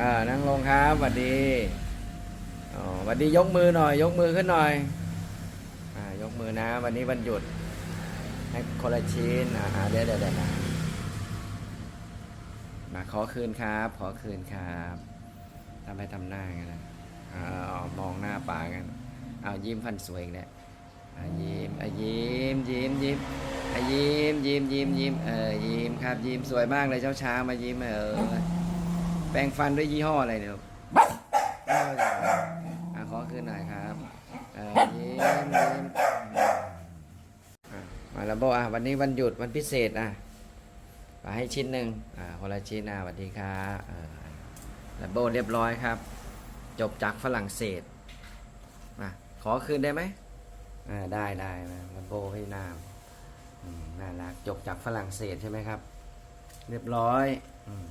อ่านั่งลงครับสวัสดีอ๋อสวัสดียกมือหน่อย ยกมือขึ้นหน่อยอ่ายกมือนะ วันนี้วันหยุดให้คนละชิ้นอ่าเดี๋ยวเดี๋ยวเดี๋ยวมามาขอคืนครับ ขอคืนครับทำไปทำหน้ากันนะอ่ามองหน้าป่ากันเอายิ้มฟันสวยอีกแล้วอ่ายิ้มยิ้มยิ้มยิ้มยิ้มยิ้มยิ้มยิ้มเออยิ้มครับ ยิ้มสวยมากเลยเช้าเช้ามายิ้มเออ แปรงฟันด้วยยี่ห้ออะไรเนี่ยลูกเอออะขอคืนหน่อยครับเออยิ้มยิ้มอะมาแล้วโบอะวันนี้วันหยุดวันพิเศษอะมาให้ชิ้นหนึ่งอ่าคนละชิ้นอะสวัสดีครับเออแล้วโบเรียบร้อยครับ จบจากฝรั่งเศสมาขอคืนได้ไหมอ่าได้ได้มาแล้วโบให้น้ำอืมน่ารักจบจากฝรั่งเศสใช่ไหมครับ เรียบร้อยอืม